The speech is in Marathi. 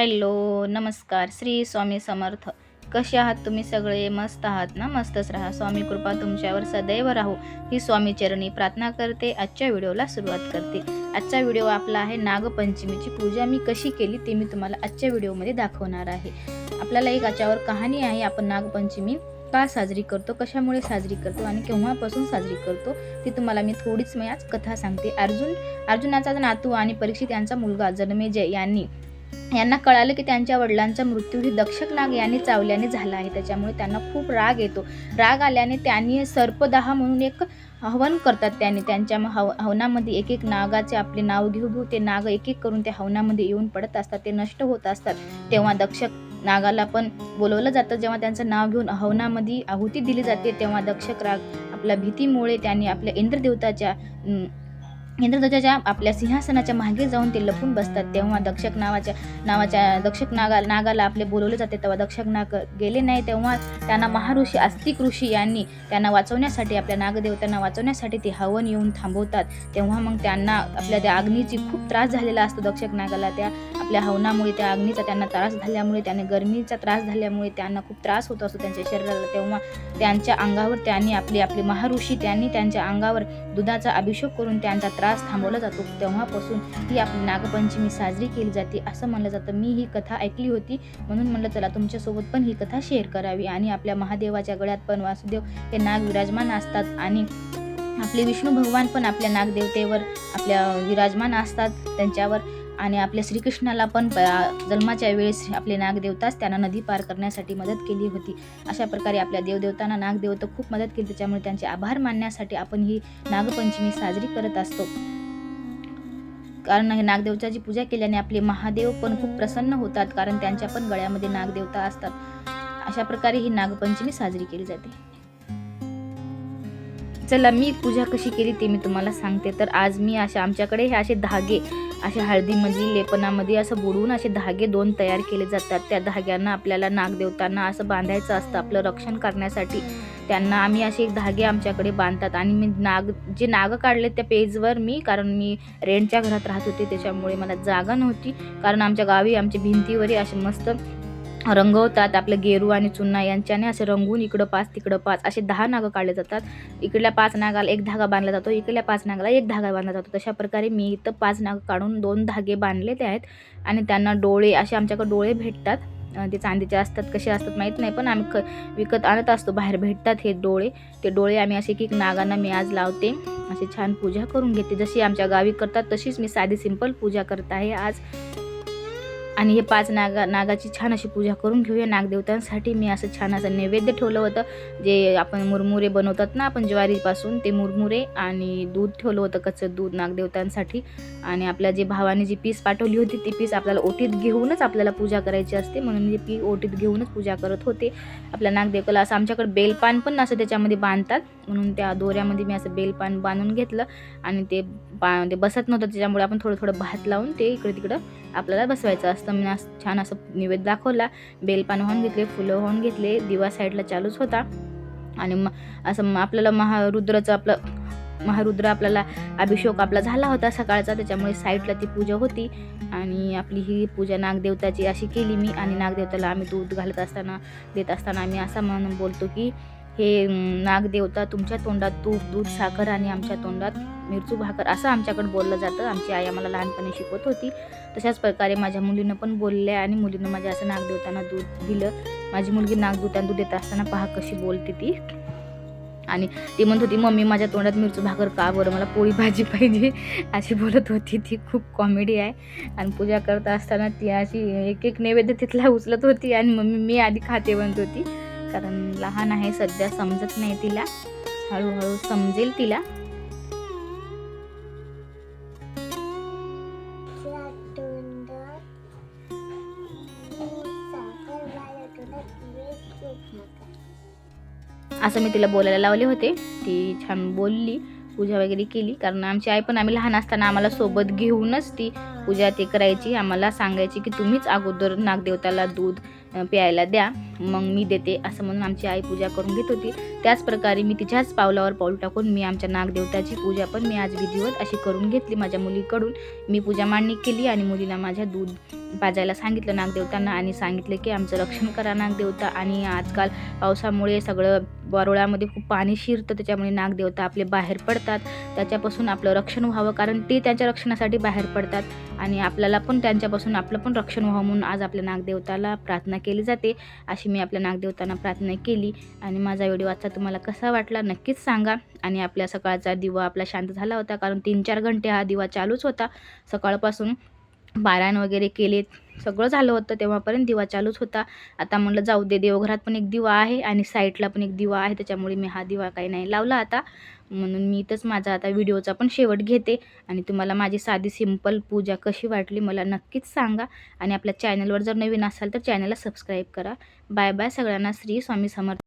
हॅलो नमस्कार. श्री स्वामी समर्थ. कसे आहात तुम्ही सगळे? मस्त आहात ना? मस्तच राहा. स्वामी कृपा तुमच्यावर सदैव राहू. ही स्वामी चरणी प्रार्थना करते. आजच्या व्हिडिओला सुरुवात करते. आजचा व्हिडिओ आपला आहे नागपंचमीची. पूजा मी कशी केली ते मी तुम्हाला आजच्या व्हिडिओमध्ये दाखवणार आहे. आपल्याला एक याच्यावर कहाणी आहे. आपण नागपंचमी का साजरी करतो? कशामुळे साजरी करतो? आणि केव्हापासून साजरी करतो? ती तुम्हाला मी थोडीच मी आज कथा सांगते. अर्जुन अर्जुनाचा नातू आणि परीक्षित यांचा मुलगा जन्मेजय यांनी यांना कळालं की त्यांच्या वडिलांचा मृत्यू ही दक्षक नाग यांनी चावल्याने झाला आहे. त्याच्यामुळे त्यांना खूप राग येतो. राग आल्याने त्यांनी सर्पदाह म्हणून एक हवन करतात त्यांनी. त्यांच्या हव हवनामध्ये एक एक नागाचे आपले नाव घेऊ घेऊ ते नाग एक एक करून त्या हवनामध्ये येऊन पडत असतात. ते नष्ट होत असतात. तेव्हा दक्षक नागाला पण बोलवलं जातं. जेव्हा त्यांचं नाव घेऊन हवनामध्ये आहुती दिली जाते तेव्हा दक्षक राग आपल्या भीतीमुळे त्यांनी आपल्या इंद्रदेवताच्या इंद्रध्वजाच्या आपल्या सिंहासनाच्या मागे जाऊन ते लपून बसतात. तेव्हा दक्षक नावाच्या नावाच्या दक्षक नागा नागाला आपले बोलवले जाते. तेव्हा दक्षक नाग गेले नाही. तेव्हा त्यांना महाऋषी आस्तिक ऋषी यांनी त्यांना वाचवण्यासाठी आपल्या नागदेवतांना वाचवण्यासाठी ते हवन येऊन थांबवतात. तेव्हा मग त्यांना आपल्या त्या अग्नीची खूप त्रास झालेला असतो दक्षक नागाला. त्या आपल्या हवनामुळे त्या अग्नीचा त्यांना त्रास झाल्यामुळे त्याने गरमीचा त्रास झाल्यामुळे त्यांना खूप त्रास होत असतो त्यांच्या शरीराला. तेव्हा त्यांच्या अंगावर त्यांनी आपले आपले महाऋषी त्यांनी त्यांच्या अंगावर दुधाचा अभिषेक करून त्यांचा त्रास थांबवला जातो. तेव्हापासून ही आपली नागपंचमी साजरी केली जाते असं म्हणलं जातं. मी ही कथा ऐकली होती म्हणून म्हणलं चला तुमच्यासोबत पण ही कथा शेअर करावी आणि आपल्या महादेवाच्या गळ्यात पण वासुदेव हे नाग विराजमान असतात आणि आपले विष्णू भगवान पण आपल्या नागदेवतेवर आपल्या विराजमान असतात. त्यांच्यावर आणि आपल्या श्रीकृष्णाला पण प- जन्माच्या वेळेस आपले नागदेवताच त्यांना नदी पार करण्यासाठी मदत केली होती. अशा प्रकारे आपल्या देवदेवतांना नागदेवता खूप मदत केली. त्याच्यामुळे त्यांचे आभार मानण्यासाठी आपण ही नागपंचमी साजरी करत असतो. कारण हे नागदेवताची पूजा केल्याने आपले महादेव पण खूप प्रसन्न होतात. कारण त्यांच्या पण गळ्यामध्ये नागदेवता असतात. अशा प्रकारे ही नागपंचमी साजरी केली जाते. चला मी पूजा कशी केली ते मी तुम्हाला सांगते. तर आज मी अशा आमच्याकडे हे असे धागे असे हळदीमध्ये लेपनामध्ये असं बुडवून असे धागे दोन तयार केले जातात. त्या धाग्यांना आपल्याला नागदेवतांना असं बांधायचं असतं आपलं रक्षण करण्यासाठी. त्यांना आम्ही असे एक धागे आमच्याकडे बांधतात आणि मी नाग जे नाग काढले त्या पेजवर मी कारण मी रेंटच्या घरात राहत होते त्याच्यामुळे मला जागा नव्हती. कारण आमच्या गावी आमच्या भिंतीवरही असे मस्त रंगवतात. आपलं गेरू आणि चुन्ना यांच्याने असे रंगून इकडं पाच तिकडं पाच असे दहा नागं काढले जातात. इकडल्या पाच नागाला एक धागा बांधला जातो इकडल्या पाच नागाला एक धागा बांधला जातो. तशा प्रकारे मी इथं पाच नाग काढून दोन धागे बांधलेले आहेत. आणि त्यांना डोळे असे आमच्याकडे डोळे भेटतात. ते चांदीचे असतात कसे असतात माहीत नाही पण आम्ही ख विकत आणत असतो. बाहेर भेटतात हे डोळे. ते डोळे आम्ही असे की एक नागांना मी आज लावते. अशी छान पूजा करून घेते. जशी आमच्या गावी करतात तशीच मी साधी सिंपल पूजा करत आहे आज. आणि हे पाच नागा नागाची छान अशी पूजा करून घेऊया. नागदेवतांसाठी मी असं छान असं नैवेद्य ठेवलं होतं. जे आपण मुरमुरे बनवतात ना आपण ज्वारीपासून ते मुरमुरे आणि दूध ठेवलं होतं कच्चं दूध नागदेवतांसाठी. आणि आपल्या जे भावाने जी पीस पाठवली होती ती पीस आपल्याला ओटीत घेऊनच आपल्याला पूजा करायची असते. म्हणून मी पी ओटीत घेऊनच पूजा करत होते. आपल्या नागदेवताला असं आमच्याकडे बेलपान पण असं त्याच्यामध्ये बांधतात. म्हणून त्या दोऱ्यामध्ये मी असं बेलपान बांधून घेतलं. आणि ते बा ते बसत नव्हतं त्याच्यामुळे आपण थोडं थोडं भात लावून ते इकडे तिकडं आपल्याला बसवायचं असतं. मी असं छान असं निवेद दाखवला. बेलपान वाहून घेतले फुलं वाहून घेतले दिवा साईडला चालूच होता. आणि मग असं आपल्याला महारुद्राचं आपलं महारुद्र आपल्याला अभिषेक आपला झाला होता सकाळचा त्याच्यामुळे साईडला ती पूजा होती. आणि आपली ही पूजा नागदेवताची अशी केली मी. आणि नागदेवताला आम्ही दूध घालत असताना देत असताना आम्ही असं म्हणून बोलतो की हे नागदेवता तुमच्या तोंडात तूप दूध साखर आणि आमच्या तोंडात मिरचू भाकर असं आमच्याकडे बोललं जातं. आमची आई आम्हाला लहानपणी शिकवत होती. तशाच प्रकारे माझ्या मुलीनं पण बोलले आणि मुलीनं माझ्या असं नागदेवतांना दूध दिलं. माझी मुलगी नागदूतांना दूध देत असताना पहा कशी बोलते ती. आणि ती म्हणत होती मम्मी माझ्या तोंडात मिरचू भाकर का बरं? मला पोळी भाजी पाहिजे. अशी बोलत होती ती. खूप कॉमेडी आहे. आणि पूजा करत असताना ती अशी एक एक नैवेद्य तिथला उचलत होती आणि मम्मी मी आधी खाते म्हणत होती. कारण लहान आहे सध्या समजत नाही तिला. हळूहळू समजेल तिला. असं मी तिला बोलायला लावले होते. ती छान बोलली पूजा वगैरे केली. कारण आमची आई पण आम्ही लहान असताना आम्हाला सोबत घेऊनच ती पूजा ते करायची आम्हाला सांगायची की तुम्हीच अगोदर नागदेवताला दूध प्यायला द्या. मग मी देते असं म्हणून आमची आई पूजा करून घेत होती. त्याच प्रकारे मी तिच्याच पावलावर पाऊल टाकून मी आमच्या नागदेवताची पूजा पण मी आज विधिवत अशी करून घेतली. माझ्या मुलीकडून मी पूजा मांडणी केली आणि मुलीला माझ्या दूध पाजायला सांगितलं नागदेवतांना आणि सांगितलं की आमचं रक्षण करा नागदेवता. आणि आजकाल पावसामुळे सगळं वारुळामध्ये खूप पाणी शिरतं त्याच्यामुळे नागदेवता आपले बाहेर पडतात. त्याच्यापासून आपलं रक्षण व्हावं कारण ते त्यांच्या रक्षणासाठी बाहेर पडतात. आणि आपल्याला पण त्यांच्यापासून आपलं पण रक्षण व्हावं म्हणून आज आपल्या नागदेवताला प्रार्थना केली जाते. अशी मी आपल्या नागदेवतांना प्रार्थना केली. आणि माझा व्हिडिओ आजचा तुम्हाला कसा वाटला नक्कीच सांगा. आणि आपल्या सकाळचा दिवा आपला शांत झाला होता. कारण तीन चार घंटे हा दिवा चालूच होता. सकाळपासून पारायण वगैरे केले सगळं झालं होतं तेव्हापर्यंत दिवा चालूच होता. आता म्हणलं जाऊ दे देवघरात पण एक दिवा आहे आणि साईडला पण एक दिवा आहे. त्याच्यामुळे मी हा दिवा काही नाही लावला आता. म्हणून मी इथंच माझा आता व्हिडिओचा पण शेवट घेते. आणि तुम्हाला माझी साधी सिंपल पूजा कशी वाटली मला नक्कीच सांगा. आणि आपल्या चॅनलवर जर नवीन असाल तर चॅनलला सबस्क्राईब करा. बाय बाय सगळ्यांना. श्री स्वामी समर्थ